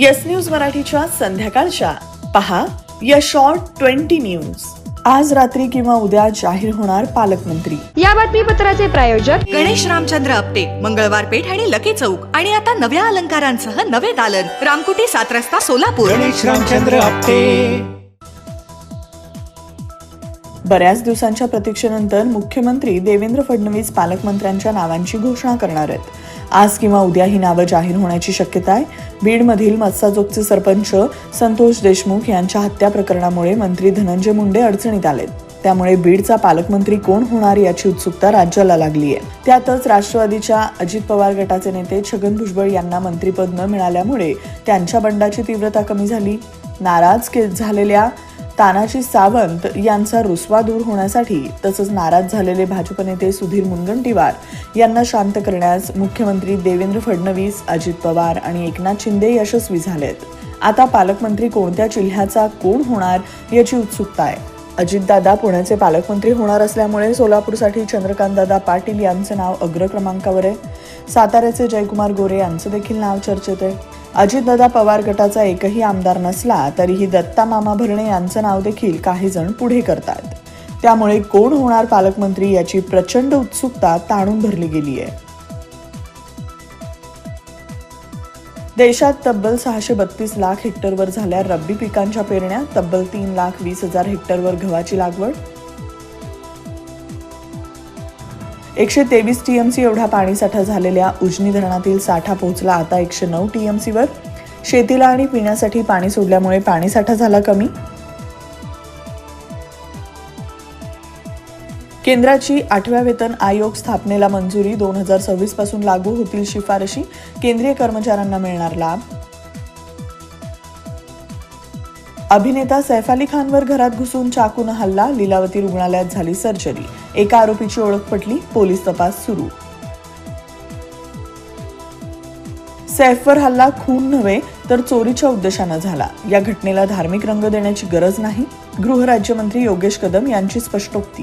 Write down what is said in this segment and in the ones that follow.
Yes news मराठीच्या संध्याकाळच्या. पहा या शॉर्ट ट्वेंटी न्यूज आज रात्री किंवा उद्या जाहीर होणार पालकमंत्री. या बातमीपत्राचे प्रायोजक गणेश रामचंद्र आपटे मंगळवार पेठ आणि लकी चौक. आणि आता नव्या अलंकारांसह नवे दालन. रामकुटी सात रस्ता सोलापूर. गणेश रामचंद्र आपटे. बऱ्याच दिवसांच्या प्रतीक्षेनंतर मुख्यमंत्री देवेंद्र फडणवीस पालकमंत्र्यांच्या नावांची घोषणा करणार आहेत. आज किंवा उद्या ही नावं जाहीर होण्याची शक्यता आहे. बीडमधील मत्साजोगचे सरपंच संतोष देशमुख यांच्या हत्या प्रकरणामुळे मंत्री धनंजय मुंडे अडचणीत आलेत. त्यामुळे बीडचा पालकमंत्री कोण होणार याची उत्सुकता राज्याला लागली आहे त्यातच राष्ट्रवादीच्या अजित पवार गटाचे नेते छगन भुजबळ यांना मंत्रीपद न मिळाल्यामुळे त्यांच्या बंडाची तीव्रता कमी झाली. नाराज के- झालेल्या तानाजी सावंत यांचा रुसवा दूर होण्यासाठी तसंच नाराज झालेले भाजप नेते सुधीर मुनगंटीवार यांना शांत करण्यास मुख्यमंत्री देवेंद्र फडणवीस अजित पवार आणि एकनाथ शिंदे यशस्वी झालेत. आता पालकमंत्री कोणत्या जिल्ह्याचा कोण होणार याची उत्सुकता आहे. अजितदादा पुण्याचे पालकमंत्री होणार असल्यामुळे सोलापूरसाठी चंद्रकांतदादा पाटील यांचं नाव अग्रक्रमांकावर आहे. साताऱ्याचे जयकुमार गोरे यांचं देखील नाव चर्चेत आहे. अजितदादा पवार गटाचा एकही आमदार नसला तरीही दत्ता मामा भरणे यांचं नाव देखील काही जण पुढे करतात. त्यामुळे कोण होणार पालकमंत्री याची प्रचंड उत्सुकता ताणून धरली गेली आहे. देशात तब्बल सहाशे बत्तीस लाख हेक्टरवर झाल्या रब्बी पिकांच्या पेरण्या तब्बल तीन लाख वीस हजार हेक्टरवर गव्हाची लागवड एकशे तेवीस टीएमसी एवढा पाणीसाठा झालेल्या उजनी धरणातील साठा पोहोचला. आता एकशे नऊ टीएमसीवर शेतीला आणि पिण्यासाठी पाणी सोडल्यामुळे पाणीसाठा झाला कमी. केंद्राची आठव्या वेतन आयोग स्थापनेला मंजुरी दोन हजार सव्वीसपासून लागू होतील शिफारशी. केंद्रीय कर्मचाऱ्यांना मिळणार लाभ. अभिनेता सैफ अली खानवर घरात घुसून चाकून हल्ला लीलावती रुग्णालयात झाली सर्जरी. एका आरोपीची ओळख पटली पोलीस तपास सुरू. सैफवर हल्ला खून नव्हे तर चोरीच्या उद्देशानं झाला. या घटनेला धार्मिक रंग देण्याची गरज नाही गृहराज्यमंत्री योगेश कदम यांची स्पष्टोक्ती.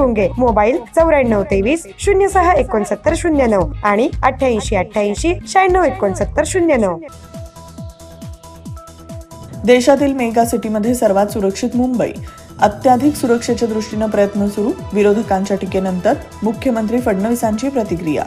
गुंगे मोबाईल चौऱ्याण्णव तेवीस शून्य सहा एकोणसत्तर शून्य नऊ आणि अठ्ठ्याऐंशी अठ्ठ्याऐंशी शहाण्णव एकोणसत्तर शून्य नऊ. देशातील मेगा सिटीमध्ये सर्वात सुरक्षित मुंबई. अत्याधिक सुरक्षेच्या दृष्टीनं प्रयत्न सुरू विरोधकांच्या टीकेनंतर मुख्यमंत्री फडणवीसांची प्रतिक्रिया.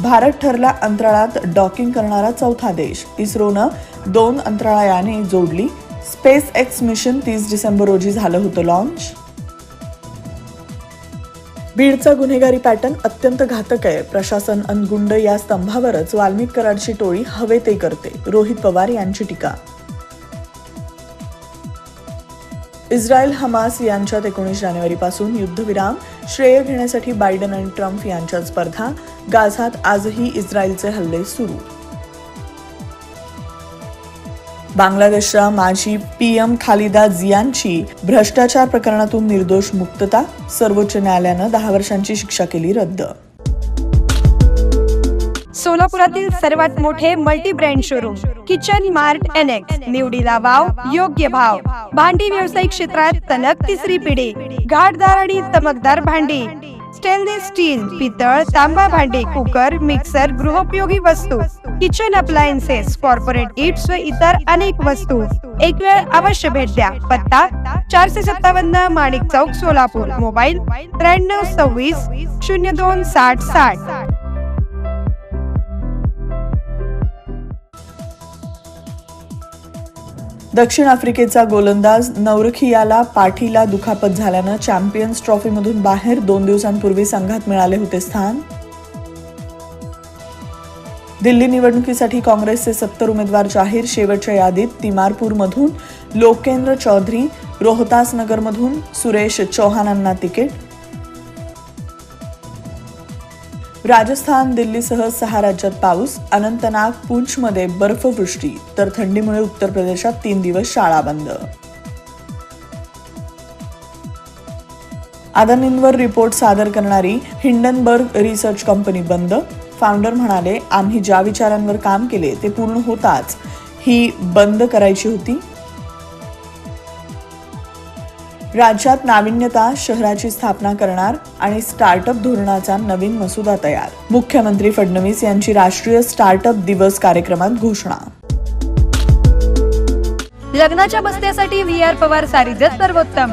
भारत ठरला अंतराळात डॉकिंग करणारा चौथा देश. इस्रोनं दोन अंतराळयाने जोडली स्पेस एक्स मिशन तीस डिसेंबर रोजी झालं होतं लॉन्च बीडचा गुन्हेगारी पॅटर्न अत्यंत घातक आहे. प्रशासन अनगुंड या स्तंभावरच वाल्मिक कराडची टोळी हवे ते करते रोहित पवार यांची टीका. इस्रायल हमास यांच्यात एकोणीस जानेवारीपासून युद्धविराम श्रेय घेण्यासाठी बायडन आणि ट्रम्प यांच्यात स्पर्धा गाझात आजही इस्रायलचे हल्ले सुरू. बांगलादेशच्या माजी पीएम खालिदा जियांची भ्रष्टाचार प्रकरणातून निर्दोष मुक्तता सर्वोच्च न्यायालयानं दहा वर्षांची शिक्षा केली रद्द. सोलापुरातील सर्वात मोठे multi brand showroom Kitchen Mart N X निवडीला वाव योग्य भाव. भांडी व्यावसायिक क्षेत्रात सलग तिसरी पिढी घाटदार आणि चमकदार भांडी. स्टेनलेस स्टील पितळ तांबा भांडी कुकर मिक्सर गृहोपयोगी वस्तू. किचन अप्लायन्सेस कॉर्पोरेट इट्स व इतर अनेक वस्तू. एक वेळ अवश्य भेट द्या. पत्ता चारशे सत्तावन्न माणिक चौक सोलापूर. मोबाईल त्र्याण्णव सव्वीस शून्य दोन साठ साठ. दक्षिण आफ्रिकेचा गोलंदाज नवरखियाला पाठीला दुखापत झाल्यानं चॅम्पियन्स ट्रॉफीमधून बाहेर दोन दिवसांपूर्वी संघात मिळाले होते स्थान. दिल्ली निवडणुकीसाठी काँग्रेसचे सत्तर उमेदवार जाहीर शेवटच्या यादीत तिमारपूरमधून लोकेंद्र चौधरी रोहतास नगरमधून सुरेश चौहानांना तिकीट. राजस्थान दिल्लीसह सहा राज्यात पाऊस अनंतनाग पूंछमध्ये बर्फवृष्टी तर थंडीमुळे उत्तर प्रदेशात तीन दिवस शाळा बंद. अदानींवर रिपोर्ट सादर करणारी हिंडनबर्ग रिसर्च कंपनी बंद फाउंडर म्हणाले आम्ही ज्या विचारांवर काम केले ते पूर्ण होताच. ही बंद करायची होती. राज्यात नाविन्यता शहराची स्थापना करणार आणि स्टार्टअप धोरणाचा नवीन मसुदा तयार. मुख्यमंत्री फडणवीस यांची राष्ट्रीय स्टार्टअप दिवस कार्यक्रमात घोषणा. लग्नाच्या बस्त्यासाठी व्ही आर पवार सारीजच सर्वोत्तम.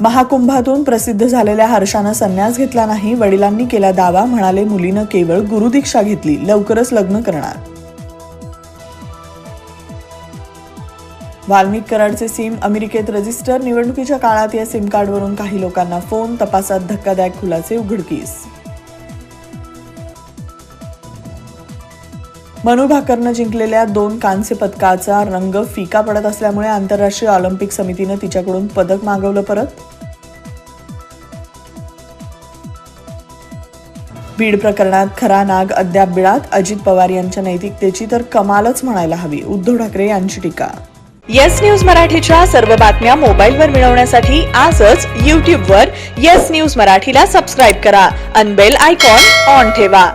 महाकुंभातून प्रसिद्ध झालेल्या हर्षानं संन्यास घेतला नाही वडिलांनी केला दावा म्हणाले मुलीनं केवळ गुरुदीक्षा घेतली लवकरच लग्न करणार. वाल्मिक कराडचे सिम अमेरिकेत रजिस्टर निवडणुकीच्या काळात या सिम कार्डवरून काही लोकांना फोन तपासात धक्कादायक खुलाचे उघडकीस. मनू भाकरनं जिंकलेल्या दोन कांस्य पदकाचा रंग फिका पडत असल्यामुळे आंतरराष्ट्रीय ऑलिम्पिक समितीनं तिच्याकडून पदक मागवलं परत. बीड प्रकरणात खरा नाग अद्याप बिळात. अजित पवार यांच्या नैतिकतेची तर कमालच म्हणायला हवी उद्धव ठाकरे यांची टीका. येस न्यूज मराठीच्या सर्व बातम्या मोबाईलवर मिळवण्यासाठी आजच यूट्यूबवर येस न्यूज मराठीला सबस्क्राईब करा. अनबेल आयकॉन ऑन ठेवा.